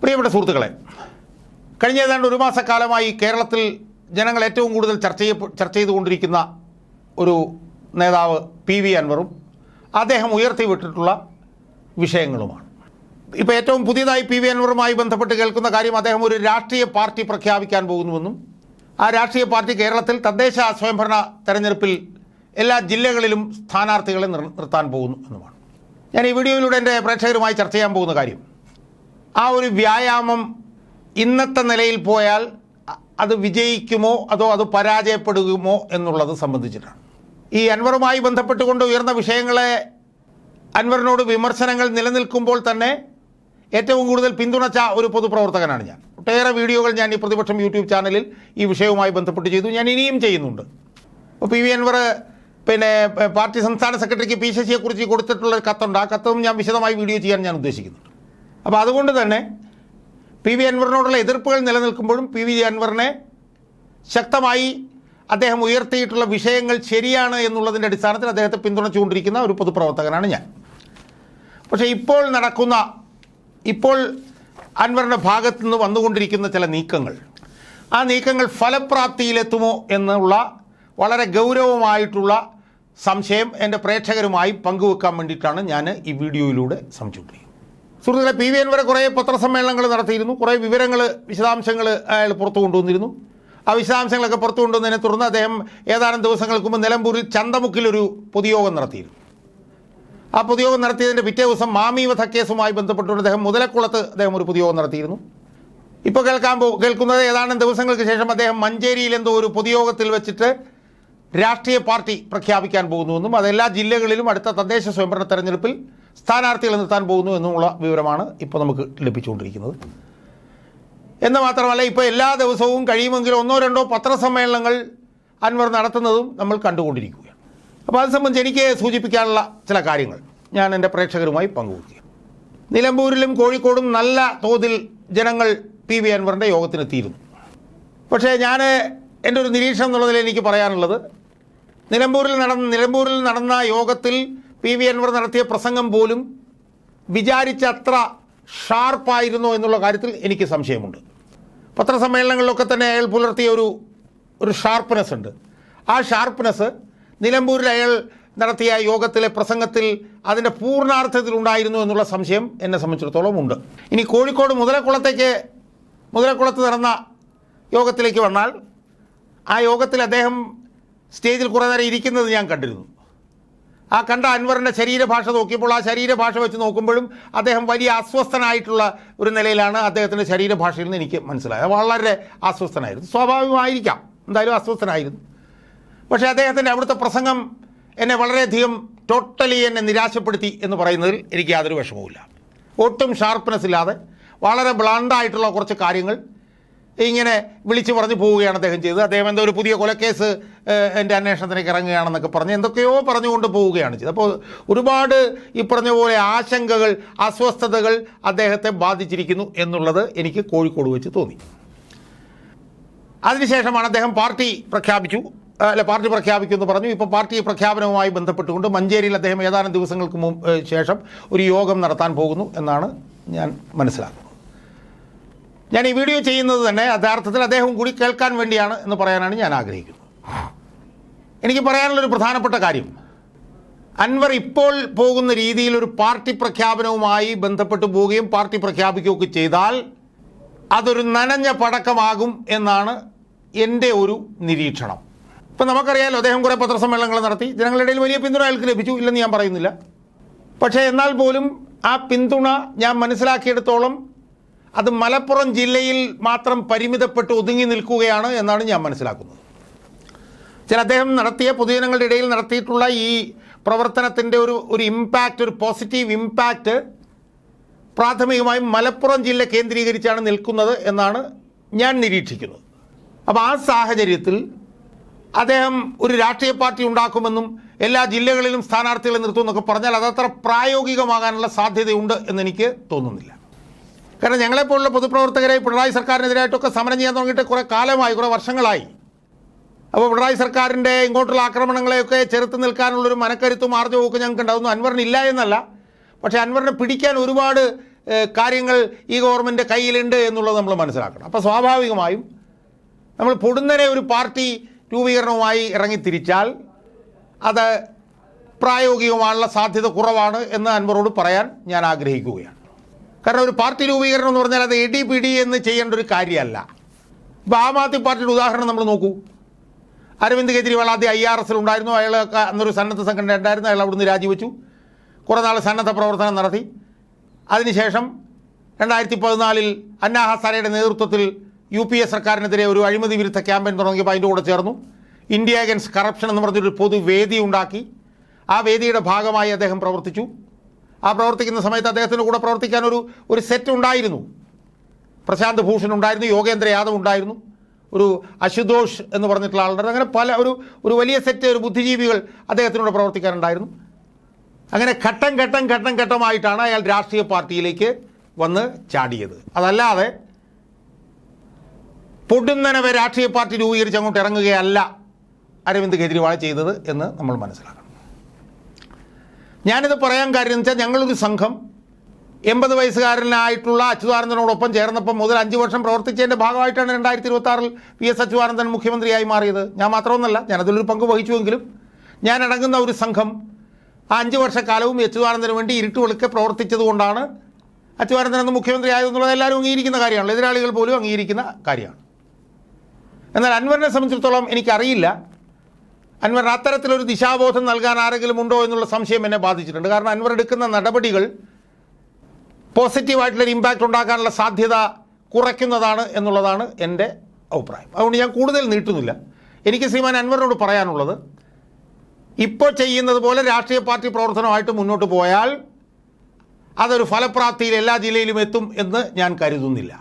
പ്രിയപ്പെട്ട സുഹൃത്തുക്കളെ കഴിഞ്ഞ ഏതാണ്ട് ഒരു മാസക്കാലമായി കേരളത്തിൽ ജനങ്ങൾ ഏറ്റവും കൂടുതൽ ചർച്ച ചെയ്യ ചർച്ച ചെയ്തുകൊണ്ടിരിക്കുന്ന ഒരു നേതാവ് പി വി അൻവറും അദ്ദേഹം ഉയർത്തിവിട്ടിട്ടുള്ള വിഷയങ്ങളുമാണ്. ഇപ്പോൾ ഏറ്റവും പുതിയതായി പി വി അൻവറുമായി ബന്ധപ്പെട്ട് കേൾക്കുന്ന കാര്യം അദ്ദേഹം ഒരു രാഷ്ട്രീയ പാർട്ടി പ്രഖ്യാപിക്കാൻ പോകുന്നുവെന്നും ആ രാഷ്ട്രീയ പാർട്ടി കേരളത്തിൽ തദ്ദേശ സ്വയംഭരണ തെരഞ്ഞെടുപ്പിൽ എല്ലാ ജില്ലകളിലും സ്ഥാനാർത്ഥികളെ നിർ- നിർത്താൻ പോകുന്നു എന്നുമാണ്. ഞാൻ ഈ വീഡിയോയിലൂടെ എന്റെ പ്രേക്ഷകരുമായി ചർച്ച ചെയ്യാൻ പോകുന്ന കാര്യം ആ ഒരു വ്യായാമം ഇന്നത്തെ നിലയിൽ പോയാൽ അത് വിജയിക്കുമോ അതോ അത് പരാജയപ്പെടുമോ എന്നുള്ളത് സംബന്ധിച്ചിട്ടാണ്. ഈ അൻവറുമായി ബന്ധപ്പെട്ടുകൊണ്ട് ഉയർന്ന വിഷയങ്ങളെ അൻവറിനോട് വിമർശനങ്ങൾ നിലനിൽക്കുമ്പോൾ തന്നെ ഏറ്റവും കൂടുതൽ പിന്തുണച്ച ഒരു പൊതുപ്രവർത്തകനാണ് ഞാൻ. ഒട്ടേറെ വീഡിയോകൾ ഞാൻ ഈ പ്രതിപക്ഷം യൂട്യൂബ് ചാനലിൽ ഈ വിഷയവുമായി ബന്ധപ്പെട്ട് ചെയ്തു. ഞാൻ ഇനിയും ചെയ്യുന്നുണ്ട്. അപ്പോൾ പി വി അൻവർ പിന്നെ പാർട്ടി സംസ്ഥാന സെക്രട്ടറിക്ക് പി ശശിയെക്കുറിച്ച് കൊടുത്തിട്ടുള്ള കത്തുണ്ട്. ആ കത്തും ഞാൻ വിശദമായി വീഡിയോ ചെയ്യാൻ ഞാൻ ഉദ്ദേശിക്കുന്നുണ്ട്. അപ്പോൾ അതുകൊണ്ട് തന്നെ പി വി അൻവറിനോടുള്ള എതിർപ്പുകൾ നിലനിൽക്കുമ്പോഴും പി വി അൻവറിനെ ശക്തമായി അദ്ദേഹം ഉയർത്തിയിട്ടുള്ള വിഷയങ്ങൾ ശരിയാണ് എന്നുള്ളതിന്റെ അടിസ്ഥാനത്തിൽ അദ്ദേഹത്തെ പിന്തുണച്ചുകൊണ്ടിരിക്കുന്ന ഒരു പൊതുപ്രവർത്തകനാണ് ഞാൻ. പക്ഷേ ഇപ്പോൾ നടക്കുന്ന ഇപ്പോൾ അൻവറിന്റെ ഭാഗത്തു നിന്ന് വന്നുകൊണ്ടിരിക്കുന്ന ചില നീക്കങ്ങൾ ആ നീക്കങ്ങൾ ഫലപ്രാപ്തിയിലെത്തുമോ എന്നുള്ള വളരെ ഗൗരവമായിട്ടുള്ള സംശയം എന്റെ പ്രേക്ഷകരുമായി പങ്കുവെക്കാൻ വേണ്ടിയിട്ടാണ് ഞാൻ ഈ വീഡിയോയിലൂടെ ശ്രമിച്ചുകൊണ്ടിരിക്കുന്നത് സുഹൃത്തുക്കളെ പി വി അൻവർ കുറേ പത്രസമ്മേളനങ്ങൾ നടത്തിയിരുന്നു. കുറേ വിവരങ്ങൾ വിശദാംശങ്ങൾ അയാൾ പുറത്തു കൊണ്ടുവന്നിരുന്നു. ആ വിശദാംശങ്ങളൊക്കെ പുറത്തു കൊണ്ടുവന്നതിനെ തുടർന്ന് അദ്ദേഹം ഏതാനും ദിവസങ്ങൾക്ക് മുമ്പ് നിലമ്പൂരിൽ ചന്തമുക്കിലൊരു പൊതുയോഗം നടത്തിയിരുന്നു. ആ പൊതുയോഗം നടത്തിയതിന്റെ പിറ്റേ ദിവസം മാമി വധക്കേസുമായി ബന്ധപ്പെട്ടുകൊണ്ട് അദ്ദേഹം മുതലക്കുളത്ത് അദ്ദേഹം ഒരു പൊതുയോഗം നടത്തിയിരുന്നു. ഇപ്പോൾ കേൾക്കാൻ പോ കേൾക്കുന്നത് ഏതാനും ദിവസങ്ങൾക്ക് ശേഷം അദ്ദേഹം മഞ്ചേരിയിൽ എന്തോ ഒരു പൊതുയോഗത്തിൽ വെച്ചിട്ട് രാഷ്ട്രീയ പാർട്ടി പ്രഖ്യാപിക്കാൻ പോകുന്നുവെന്നും അതെല്ലാ ജില്ലകളിലും അടുത്ത തദ്ദേശ സ്വയംഭരണ തെരഞ്ഞെടുപ്പിൽ സ്ഥാനാർത്ഥികളെ നിർത്താൻ പോകുന്നു എന്നുള്ള വിവരമാണ് ഇപ്പോൾ നമുക്ക് ലഭിച്ചുകൊണ്ടിരിക്കുന്നത്. എന്ന് മാത്രമല്ല ഇപ്പോൾ എല്ലാ ദിവസവും കഴിയുമെങ്കിൽ ഒന്നോ രണ്ടോ പത്രസമ്മേളനങ്ങൾ അൻവർ നടത്തുന്നതും നമ്മൾ കണ്ടുകൊണ്ടിരിക്കുകയാണ്. അപ്പോൾ അത് സംബന്ധിച്ച് എനിക്ക് സൂചിപ്പിക്കാനുള്ള ചില കാര്യങ്ങൾ ഞാൻ എന്റെ പ്രേക്ഷകരുമായി പങ്കുവയ്ക്കുക നിലമ്പൂരിലും കോഴിക്കോടും നല്ല തോതിൽ ജനങ്ങൾ പി വി അൻവറിന്റെ യോഗത്തിനെത്തിയിരുന്നു. പക്ഷേ ഞാൻ എന്റെ ഒരു നിരീക്ഷണം എന്നുള്ളതിൽ എനിക്ക് പറയാനുള്ളത് നിലമ്പൂരിൽ നടന്ന നിലമ്പൂരിൽ നടന്ന യോഗത്തിൽ പി വി അൻവർ നടത്തിയ പ്രസംഗം പോലും വിചാരിച്ചത്ര ഷാർപ്പായിരുന്നോ എന്നുള്ള കാര്യത്തിൽ എനിക്ക് സംശയമുണ്ട്. പത്രസമ്മേളനങ്ങളിലൊക്കെ തന്നെ അയാൾ പുലർത്തിയ ഒരു ഒരു ഷാർപ്പ്നെസ് ഉണ്ട്. ആ ഷാർപ്പ്നെസ് നിലമ്പൂരിൽ അയാൾ നടത്തിയ യോഗത്തിലെ പ്രസംഗത്തിൽ അതിന്റെ പൂർണാർത്ഥത്തിൽ ഉണ്ടായിരുന്നു എന്നുള്ള സംശയം എന്നെ സംബന്ധിച്ചിടത്തോളം ഉണ്ട്. ഇനി കോഴിക്കോട് മുതലക്കുളത്തേക്ക് മുതലക്കുളത്ത് നടന്ന യോഗത്തിലേക്ക് വന്നാൽ ആ യോഗത്തിൽ അദ്ദേഹം സ്റ്റേജിൽ കുറേ നേരം ഇരിക്കുന്നത് ഞാൻ കണ്ടിരുന്നു. ആ കണ്ട അൻവറിന്റെ ശരീരഭാഷ നോക്കിയപ്പോൾ ആ ശരീരഭാഷ വെച്ച് നോക്കുമ്പോഴും അദ്ദേഹം വലിയ അസ്വസ്ഥനായിട്ടുള്ള ഒരു നിലയിലാണ് അദ്ദേഹത്തിന്റെ ശരീരഭാഷയിൽ നിന്ന് എനിക്ക് മനസ്സിലായത്. വളരെ അസ്വസ്ഥനായിരുന്നു. സ്വാഭാവികമായിരിക്കാം. എന്തായാലും അസ്വസ്ഥനായിരുന്നു. പക്ഷേ അദ്ദേഹത്തിന്റെ അവിടുത്തെ പ്രസംഗം എന്നെ വളരെയധികം ടോട്ടലി എന്നെ നിരാശപ്പെടുത്തി എന്ന് പറയുന്നതിൽ എനിക്ക് യാതൊരു വിഷമവുമില്ല. ഒട്ടും ഷാർപ്പ്നെസ് ഇല്ലാതെ വളരെ ബ്ലാൻഡായിട്ടുള്ള കുറച്ച് കാര്യങ്ങൾ ഇങ്ങനെ വിളിച്ചു പറഞ്ഞു പോവുകയാണ് അദ്ദേഹം ചെയ്തത്. അദ്ദേഹം എന്തോ ഒരു പുതിയ കൊലക്കേസ് എന്റെ അന്വേഷണത്തിലേക്ക് ഇറങ്ങുകയാണെന്നൊക്കെ പറഞ്ഞ് എന്തൊക്കെയോ പറഞ്ഞുകൊണ്ട് പോവുകയാണ് ചെയ്തത്. അപ്പോൾ ഒരുപാട് ഈ പറഞ്ഞ പോലെ ആശങ്കകൾ അസ്വസ്ഥതകൾ അദ്ദേഹത്തെ ബാധിച്ചിരിക്കുന്നു എന്നുള്ളത് എനിക്ക് കോഴിക്കോട് വെച്ച് തോന്നി. അതിനുശേഷമാണ് അദ്ദേഹം പാർട്ടി പ്രഖ്യാപിച്ചു. അല്ല പാർട്ടി പ്രഖ്യാപിക്കുമെന്ന് പറഞ്ഞു. ഇപ്പോൾ പാർട്ടി പ്രഖ്യാപനവുമായി ബന്ധപ്പെട്ടുകൊണ്ട് മഞ്ചേരിയിൽ അദ്ദേഹം ഏതാനും ദിവസങ്ങൾക്ക് ശേഷം ഒരു യോഗം നടത്താൻ പോകുന്നു എന്നാണ് ഞാൻ മനസ്സിലാക്കുന്നത്. ഞാൻ ഈ വീഡിയോ ചെയ്യുന്നത് തന്നെ യഥാർത്ഥത്തിൽ അദ്ദേഹം കൂടി കേൾക്കാൻ വേണ്ടിയാണ് എന്ന് പറയാനാണ് ഞാൻ ആഗ്രഹിക്കുന്നത്. എനിക്ക് പറയാനുള്ളൊരു പ്രധാനപ്പെട്ട കാര്യം. അൻവർ ഇപ്പോൾ പോകുന്ന രീതിയിൽ ഒരു പാർട്ടി പ്രഖ്യാപനവുമായി ബന്ധപ്പെട്ട് പോവുകയും പാർട്ടി പ്രഖ്യാപിക്കുകയൊക്കെ ചെയ്താൽ അതൊരു നനഞ്ഞ പടക്കമാകും എന്നാണ് എന്റെ ഒരു നിരീക്ഷണം. ഇപ്പം നമുക്കറിയാലോ അദ്ദേഹം കുറേ പത്രസമ്മേളനങ്ങൾ നടത്തി. ജനങ്ങളുടെ ഇടയിൽ വലിയ പിന്തുണ അയാൾക്ക് ലഭിച്ചു ഇല്ലെന്ന് ഞാൻ പറയുന്നില്ല. പക്ഷേ എന്നാൽ പോലും ആ പിന്തുണ ഞാൻ മനസ്സിലാക്കിയെടുത്തോളം അത് മലപ്പുറം ജില്ലയിൽ മാത്രം പരിമിതപ്പെട്ട് ഒതുങ്ങി നിൽക്കുകയാണ് എന്നാണ് ഞാൻ മനസ്സിലാക്കുന്നത്. ചില അദ്ദേഹം നടത്തിയ പൊതുജനങ്ങളുടെ ഇടയിൽ നടത്തിയിട്ടുള്ള ഈ പ്രവർത്തനത്തിന്റെ ഒരു ഒരു ഇമ്പാക്റ്റ് ഒരു പോസിറ്റീവ് ഇമ്പാക്റ്റ് പ്രാഥമികമായും മലപ്പുറം ജില്ല കേന്ദ്രീകരിച്ചാണ് നിൽക്കുന്നത് എന്നാണ് ഞാൻ നിരീക്ഷിക്കുന്നത്. അപ്പോൾ ആ സാഹചര്യത്തിൽ അദ്ദേഹം ഒരു രാഷ്ട്രീയ പാർട്ടി ഉണ്ടാക്കുമെന്നും എല്ലാ ജില്ലകളിലും സ്ഥാനാർത്ഥികളെ നിർത്തുമെന്നൊക്കെ പറഞ്ഞാൽ അതത്ര പ്രായോഗികമാകാനുള്ള സാധ്യതയുണ്ട് എന്നെനിക്ക് തോന്നുന്നില്ല. കാരണം ഞങ്ങളെപ്പോലുള്ള പൊതുപ്രവർത്തകരെ പിണറായി സർക്കാരിനെതിരായിട്ടൊക്കെ സമരം ചെയ്യാൻ തുടങ്ങിയിട്ട് കുറേ കാലമായി കുറേ വർഷങ്ങളായി. അപ്പോൾ പിണറായി സർക്കാരിന്റെ ഇങ്ങോട്ടുള്ള ആക്രമണങ്ങളെയൊക്കെ ചെറുത്ത് നിൽക്കാനുള്ളൊരു മനക്കരുത്തും ആർജവും ഒക്കെ ഞങ്ങൾക്ക് ഉണ്ടാവുന്നു അൻവറിന് ഇല്ല എന്നല്ല. പക്ഷേ അൻവറിനെ പിടിക്കാൻ ഒരുപാട് കാര്യങ്ങൾ ഈ ഗവൺമെന്റ് കയ്യിലുണ്ട് എന്നുള്ളത് നമ്മൾ മനസ്സിലാക്കണം. അപ്പോൾ സ്വാഭാവികമായും നമ്മൾ പൊടുന്നനെ ഒരു പാർട്ടി രൂപീകരണവുമായി ഇറങ്ങിത്തിരിച്ചാൽ അത് പ്രായോഗികമായുള്ള സാധ്യത കുറവാണ് എന്ന് അൻവറോട് പറയാൻ ഞാൻ ആഗ്രഹിക്കുകയാണ്. കാരണം ഒരു പാർട്ടി രൂപീകരണം എന്ന് പറഞ്ഞാൽ അത് എ ഡി എന്ന് ചെയ്യേണ്ട ഒരു കാര്യമല്ല. ഇപ്പോൾ ആം ആദ്മി പാർട്ടിയുടെ ഉദാഹരണം നമ്മൾ നോക്കൂ. അരവിന്ദ് കെജ്രിവാൾ ആദ്യം ഐ ആർ എസിൽ ഉണ്ടായിരുന്നു. അയാൾ അന്നൊരു സന്നദ്ധ സംഘടന ഉണ്ടായിരുന്നു. അയാൾ അവിടുന്ന് രാജിവെച്ചു. കുറേ നാൾ സന്നദ്ധ പ്രവർത്തനം നടത്തി. അതിനുശേഷം രണ്ടായിരത്തി പതിനാലിൽ അന്നാ ഹസാരയുടെ നേതൃത്വത്തിൽ യു പി എ സർക്കാരിനെതിരെ ഒരു അഴിമതി വിരുദ്ധ ക്യാമ്പയിൻ തുടങ്ങിയപ്പോൾ അതിന്റെ കൂടെ ചേർന്നു. ഇന്ത്യ അഗൻസ്റ്റ് കറപ്ഷൻ എന്ന് പറഞ്ഞൊരു പൊതുവേദി ഉണ്ടാക്കി. ആ വേദിയുടെ ഭാഗമായി അദ്ദേഹം പ്രവർത്തിച്ചു. ആ പ്രവർത്തിക്കുന്ന സമയത്ത് അദ്ദേഹത്തിന്റെ കൂടെ പ്രവർത്തിക്കാൻ ഒരു ഒരു സെറ്റ് ഉണ്ടായിരുന്നു. പ്രശാന്ത് ഭൂഷൺ ഉണ്ടായിരുന്നു യോഗേന്ദ്ര യാദവ് ഉണ്ടായിരുന്നു ഒരു അശുതോഷ് എന്ന് പറഞ്ഞിട്ടുള്ള ആളുണ്ടായിരുന്നു അങ്ങനെ പല ഒരു ഒരു വലിയ സെറ്റ് ഒരു ബുദ്ധിജീവികൾ അദ്ദേഹത്തിനോട് പ്രവർത്തിക്കാനുണ്ടായിരുന്നു. അങ്ങനെ ഘട്ടം ഘട്ടം ഘട്ടം ഘട്ടമായിട്ടാണ് അയാൾ രാഷ്ട്രീയ പാർട്ടിയിലേക്ക് വന്ന് ചാടിയത്. അതല്ലാതെ പൊടുന്നനവെ രാഷ്ട്രീയ പാർട്ടി രൂപീകരിച്ച് അങ്ങോട്ട് ഇറങ്ങുകയല്ല അരവിന്ദ് കെജ്രിവാൾ ചെയ്തത് എന്ന് നമ്മൾ മനസ്സിലാക്കണം. ഞാനിത് പറയാൻ കാര്യം എന്ന് വെച്ചാൽ ഞങ്ങളൊരു സംഘം. എൺപത് വയസ്സുകാരനായിട്ടുള്ള അച്യുതാനന്ദനോടൊപ്പം ചേർന്നപ്പം മുതൽ അഞ്ച് വർഷം പ്രവർത്തിച്ചതിന്റെ ഭാഗമായിട്ടാണ് രണ്ടായിരത്തി ഇരുപത്തി ആറിൽ പി എസ് അച്യുതാനന്ദൻ മുഖ്യമന്ത്രിയായി മാറിയത്. ഞാൻ മാത്രമൊന്നല്ല ഞാനതിലൊരു പങ്ക് വഹിച്ചുവെങ്കിലും ഞാൻ അടങ്ങുന്ന ഒരു സംഘം ആ അഞ്ച് വർഷക്കാലവും അച്യുതാനന്ദന് വേണ്ടി ഇരുട്ട് വെളുക്കെ പ്രവർത്തിച്ചതുകൊണ്ടാണ് അച്യുതാനന്ദൻ അന്ന് മുഖ്യമന്ത്രി ആയതെന്നുള്ളത് എല്ലാവരും അംഗീകരിക്കുന്ന കാര്യമാണ്. എതിരാളികൾ പോലും അംഗീകരിക്കുന്ന കാര്യമാണ്. എന്നാൽ അൻവറിനെ സംബന്ധിച്ചിടത്തോളം എനിക്കറിയില്ല. അൻവറിന് അത്തരത്തിലൊരു ദിശാബോധം നൽകാൻ ആരെങ്കിലും ഉണ്ടോ എന്നുള്ള സംശയം എന്നെ ബാധിച്ചിട്ടുണ്ട്. കാരണം അൻവർ എടുക്കുന്ന നടപടികൾ പോസിറ്റീവായിട്ടുള്ളൊരു ഇമ്പാക്റ്റ് ഉണ്ടാക്കാനുള്ള സാധ്യത കുറയ്ക്കുന്നതാണ് എന്നുള്ളതാണ് എന്റെ അഭിപ്രായം. അതുകൊണ്ട് ഞാൻ കൂടുതൽ നീട്ടുന്നില്ല. എനിക്ക് ശ്രീമാൻ അൻവറിനോട് പറയാനുള്ളത് ഇപ്പോൾ ചെയ്യുന്നത് പോലെ രാഷ്ട്രീയ പാർട്ടി പ്രവർത്തനമായിട്ട് മുന്നോട്ട് പോയാൽ അതൊരു ഫലപ്രാപ്തിയിൽ എല്ലാ ജില്ലയിലും എത്തും എന്ന് ഞാൻ കരുതുന്നില്ല.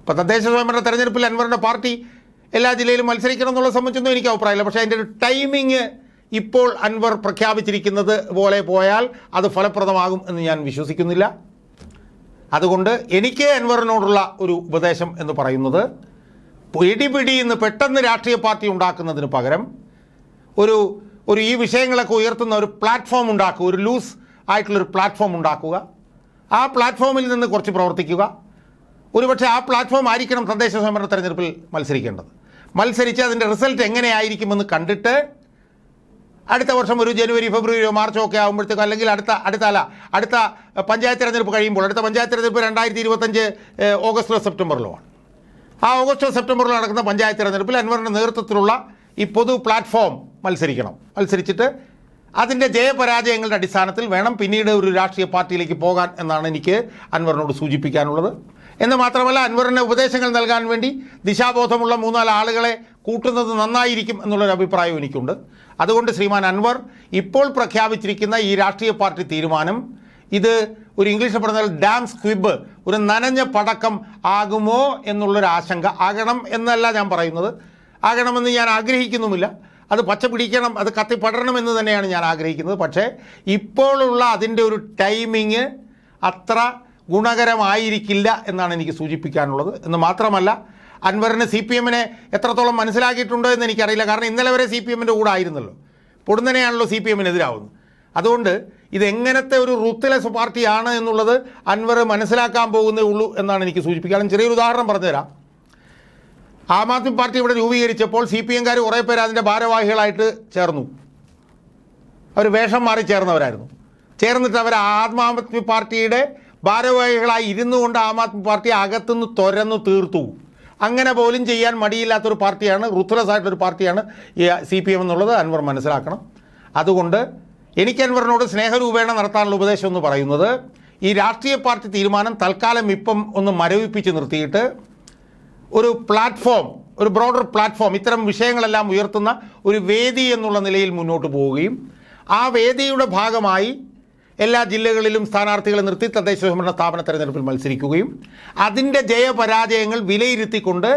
ഇപ്പോൾ തദ്ദേശ സ്വയംഭരണ തെരഞ്ഞെടുപ്പിൽ അൻവറിന്റെ പാർട്ടി എല്ലാ ജില്ലയിലും മത്സരിക്കണം എന്നുള്ളത് സംബന്ധിച്ചൊന്നും എനിക്ക് അഭിപ്രായമില്ല. പക്ഷേ അതിന്റെ ഒരു ടൈമിങ് ഇപ്പോൾ അൻവർ പ്രഖ്യാപിച്ചിരിക്കുന്നത് പോലെ പോയാൽ അത് ഫലപ്രദമാകും എന്ന് ഞാൻ വിശ്വസിക്കുന്നില്ല. അതുകൊണ്ട് എനിക്ക് അൻവറിനോടുള്ള ഒരു ഉപദേശം എന്ന് പറയുന്നത് പിടി പിടി എന്ന് പെട്ടെന്ന് രാഷ്ട്രീയ പാർട്ടി ഉണ്ടാക്കുന്നതിന് പകരം ഒരു ഒരു ഈ വിഷയങ്ങളൊക്കെ ഉയർത്തുന്ന ഒരു പ്ലാറ്റ്ഫോം ഉണ്ടാക്കുക ഒരു ലൂസ് ആയിട്ടുള്ളൊരു പ്ലാറ്റ്ഫോം ഉണ്ടാക്കുക. ആ പ്ലാറ്റ്ഫോമിൽ നിന്ന് കുറച്ച് പ്രവർത്തിക്കുക. ഒരുപക്ഷെ ആ പ്ലാറ്റ്ഫോം ആയിരിക്കണം തദ്ദേശ സ്വയംഭരണ തെരഞ്ഞെടുപ്പിൽ മത്സരിക്കേണ്ടത്. മത്സരിച്ച് അതിന്റെ റിസൾട്ട് എങ്ങനെയായിരിക്കുമെന്ന് കണ്ടിട്ട് അടുത്ത വർഷം ഒരു ജനുവരി ഫെബ്രുവരിയോ മാർച്ചോ ഒക്കെ ആകുമ്പോഴത്തേക്കും അല്ലെങ്കിൽ അടുത്ത അടുത്ത അല്ല അടുത്ത പഞ്ചായത്ത് തിരഞ്ഞെടുപ്പ് കഴിയുമ്പോൾ അടുത്ത പഞ്ചായത്ത് തിരഞ്ഞെടുപ്പ് രണ്ടായിരത്തി ഇരുപത്തഞ്ച് ഓഗസ്റ്റിലോ സെപ്റ്റംബറിലോ ആണ്. ആ ഓഗസ്റ്റോ സെപ്റ്റംബറിൽ നടക്കുന്ന പഞ്ചായത്ത് തിരഞ്ഞെടുപ്പിൽ അൻവറിന്റെ നേതൃത്വത്തിലുള്ള ഈ പൊതു പ്ലാറ്റ്ഫോം മത്സരിക്കണം. മത്സരിച്ചിട്ട് അതിന്റെ ജയപരാജയങ്ങളുടെ അടിസ്ഥാനത്തിൽ വേണം പിന്നീട് ഒരു രാഷ്ട്രീയ പാർട്ടിയിലേക്ക് പോകാൻ എന്നാണ് എനിക്ക് അൻവറിനോട് സൂചിപ്പിക്കാനുള്ളത്. എന്ന് മാത്രമല്ല അൻവറിന് ഉപദേശങ്ങൾ നൽകാൻ വേണ്ടി ദിശാബോധമുള്ള മൂന്നാൽ ആളുകളെ കൂട്ടുന്നത് നന്നായിരിക്കും എന്നുള്ളൊരു അഭിപ്രായം എനിക്കുണ്ട്. അതുകൊണ്ട് ശ്രീമാൻ അൻവർ ഇപ്പോൾ പ്രഖ്യാപിച്ചിരിക്കുന്ന ഈ രാഷ്ട്രീയ പാർട്ടി തീരുമാനം ഇത് ഒരു ഇംഗ്ലീഷിൽ പറഞ്ഞാൽ ഡാം സ്ക്വിബ് ഒരു നനഞ്ഞ പടക്കം ആകുമോ എന്നുള്ളൊരു ആശങ്ക. ആകണം എന്നല്ല ഞാൻ പറയുന്നത്. ആകണമെന്ന് ഞാൻ ആഗ്രഹിക്കുന്നുമില്ല. അത് പച്ച പിടിക്കണം അത് കത്തി പടരണം എന്ന് തന്നെയാണ് ഞാൻ ആഗ്രഹിക്കുന്നത്. പക്ഷേ ഇപ്പോഴുള്ള അതിന്റെ ഒരു ടൈമിങ് അത്ര ഗുണകരമായിരിക്കില്ല എന്നാണ് എനിക്ക് സൂചിപ്പിക്കാനുള്ളത്. എന്ന് മാത്രമല്ല അൻവറിന് സി പി എമ്മിനെ എത്രത്തോളം മനസ്സിലാക്കിയിട്ടുണ്ട് എന്ന് എനിക്കറിയില്ല. കാരണം ഇന്നലെ വരെ സി പി എമ്മിന്റെ കൂടെ ആയിരുന്നല്ലോ. പൊടുന്നനെയാണല്ലോ സി പി എമ്മിനെതിരാവുന്നത്. അതുകൊണ്ട് ഇതെങ്ങനത്തെ ഒരു റുത്ത്ലെസ് പാർട്ടിയാണ് എന്നുള്ളത് അൻവർ മനസ്സിലാക്കാൻ പോകുന്നേ ഉള്ളൂ എന്നാണ് എനിക്ക് സൂചിപ്പിക്കുക. ചെറിയൊരു ഉദാഹരണം പറഞ്ഞുതരാം. ആം ആദ്മി പാർട്ടി ഇവിടെ രൂപീകരിച്ചപ്പോൾ സി പി എംകാർ കുറേ പേര് അതിന്റെ ഭാരവാഹികളായിട്ട് ചേർന്നു. അവർ വേഷം മാറി ചേർന്നവരായിരുന്നു. ചേർന്നിട്ട് അവർ ആം ആദ്മി പാർട്ടിയുടെ ഭാരവാഹികളായി ഇരുന്നു കൊണ്ട് ആം ആദ്മി പാർട്ടി അകത്തുനിന്ന് തുരന്നു തീർത്തു. അങ്ങനെ പോലും ചെയ്യാൻ മടിയില്ലാത്തൊരു പാർട്ടിയാണ് റുത്ത്ലെസ് ആയിട്ടൊരു പാർട്ടിയാണ് ഈ സി പി എം എന്നുള്ളത്. അൻവർ മനസ്സിലാക്കണം. അതുകൊണ്ട് എനിക്ക് അൻവറിനോട് സ്നേഹരൂപേണ നടത്താനുള്ള ഉപദേശം എന്ന് പറയുന്നത് ഈ രാഷ്ട്രീയ പാർട്ടി തീരുമാനം തൽക്കാലം ഇപ്പം ഒന്ന് മരവിപ്പിച്ച് നിർത്തിയിട്ട് ഒരു പ്ലാറ്റ്ഫോം ഒരു ബ്രോഡർ പ്ലാറ്റ്ഫോം ഇത്തരം വിഷയങ്ങളെല്ലാം ഉയർത്തുന്ന ഒരു വേദി എന്നുള്ള നിലയിൽ മുന്നോട്ട് പോവുകയും ആ വേദിയുടെ ഭാഗമായി എല്ലാ ജില്ലകളിലും സ്ഥാനാർത്ഥികളെ നിർത്തി തദ്ദേശ സ്വയംഭരണ സ്ഥാപന തെരഞ്ഞെടുപ്പിൽ മത്സരിക്കുകയും അതിന്റെ ജയപരാജയങ്ങൾ വിലയിരുത്തിക്കൊണ്ട്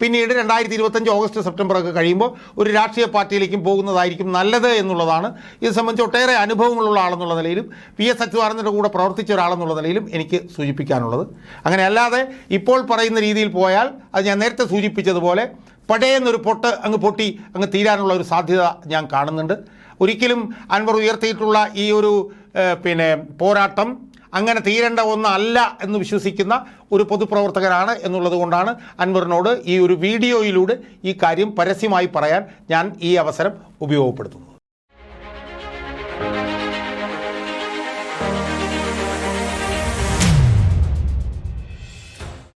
പിന്നീട് രണ്ടായിരത്തി ഇരുപത്തഞ്ച് ഓഗസ്റ്റ് സെപ്റ്റംബർ ഒക്കെ കഴിയുമ്പോൾ ഒരു രാഷ്ട്രീയ പാർട്ടിയിലേക്കും പോകുന്നതായിരിക്കും നല്ലത് എന്നുള്ളതാണ്. ഇത് സംബന്ധിച്ച് ഒട്ടേറെ അനുഭവങ്ങളുള്ള ആളെന്നുള്ള നിലയിലും പി എസ് അച്യുതാനന്ദന്റെ കൂടെ പ്രവർത്തിച്ച ഒരാളെന്നുള്ള നിലയിലും എനിക്ക് സൂചിപ്പിക്കാനുള്ളത്. അങ്ങനെ അല്ലാതെ ഇപ്പോൾ പറയുന്ന രീതിയിൽ പോയാൽ അത് ഞാൻ നേരത്തെ സൂചിപ്പിച്ചതുപോലെ പടയെന്നൊരു പൊട്ട് അങ്ങ് പൊട്ടി അങ്ങ് തീരാനുള്ള ഒരു സാധ്യത ഞാൻ കാണുന്നുണ്ട്. ഒരിക്കലും അൻവർ ഉയർത്തിയിട്ടുള്ള ഈ ഒരു പിന്നെ പോരാട്ടം അങ്ങനെ തീരേണ്ട ഒന്നല്ല എന്ന് വിശ്വസിക്കുന്ന ഒരു പൊതുപ്രവർത്തകനാണ് എന്നുള്ളത് കൊണ്ടാണ് അൻവറിനോട് ഈ ഒരു വീഡിയോയിലൂടെ ഈ കാര്യം പരസ്യമായി പറയാൻ ഞാൻ ഈ അവസരം ഉപയോഗപ്പെടുത്തുന്നത്.